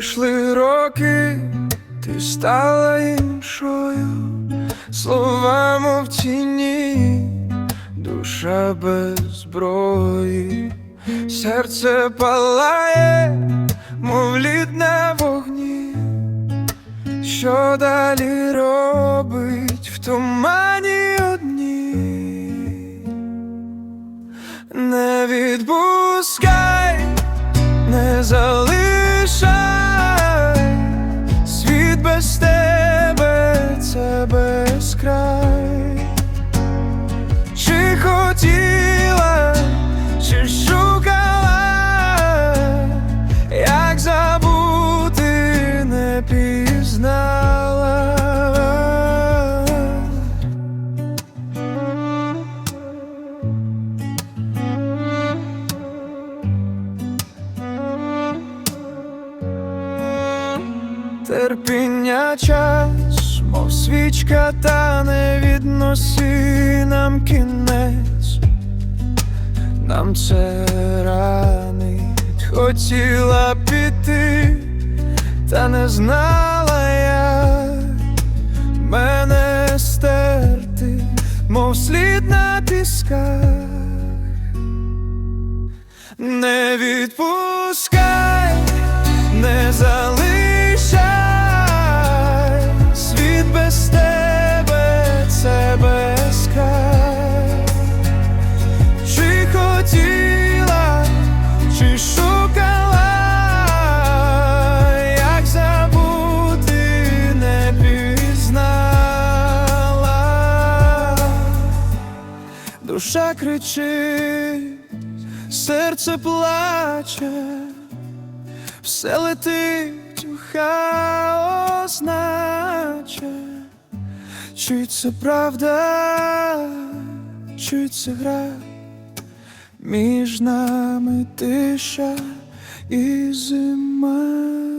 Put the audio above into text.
Пройшли роки, ти стала іншою, слова мов тіні, душа без зброї, серце палає, мов лід на вогні, що далі робить в тумані Терпіння час, мов свічка, та не відноси нам кінець, нам це ранить, хотіла піти, та не знала як мене стерти, мов слід на пісках. Не відпускай, чи шукала, як забути не пізнала. Душа кричить, серце плаче, все летить у хаос, чи це правда, чи це гра, між нами тиша і зима.